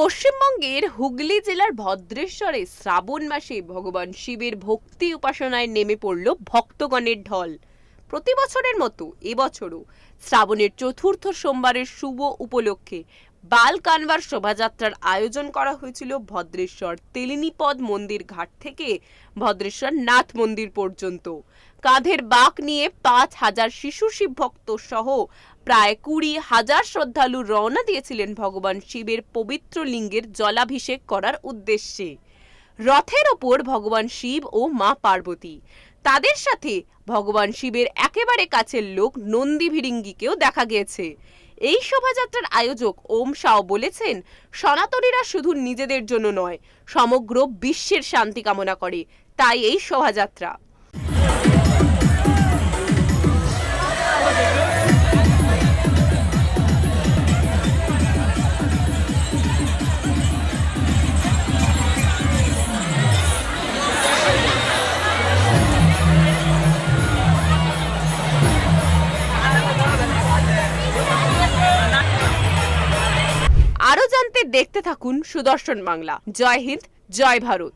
পশ্চিমবঙ্গের হুগলি জেলার ভদ্রেশ্বরে শ্রাবণ মাসে ভগবান শিবের ভক্তি উপাসনায় নেমে পড়ল ভক্তগণের ঢল। প্রতি বছরের মতো এবছরও শ্রাবণের চতুর্থ সোমবারের শুভ উপলক্ষে বাল কানবার শোভাযাত্রার আয়োজন করা হয়েছিল ভদ্রেশ্বর তেলিনীপদ মন্দির ঘাট থেকে ভদ্রেশ্বর নাথ মন্দির পর্যন্ত। কাঁধের বাঁক নিয়ে পাঁচ হাজার শিশু শিব ভক্ত সহ প্রায় কুড়ি হাজার শ্রদ্ধালু রওনা দিয়েছিলেন ভগবান শিবের পবিত্র লিঙ্গের জলাভিষেক করার উদ্দেশ্যে। রথের ওপর ভগবান শিব ও মা পার্বতী। তাদের সাথে ভগবান শিবের একেবারে কাছের লোক নন্দী ভিরিঙ্গিকেও দেখা গিয়েছে। এই শোভাযাত্রার আয়োজক ওম শাও বলেছেন, সনাতনীরা শুধু নিজেদের জন্য নয়, সমগ্র বিশ্বের শান্তি কামনা করে। তাই এই শোভাযাত্রা। আরও জানতে দেখতে থাকুন সুদর্শন বাংলা। জয় হিন্দ জয় ভারত।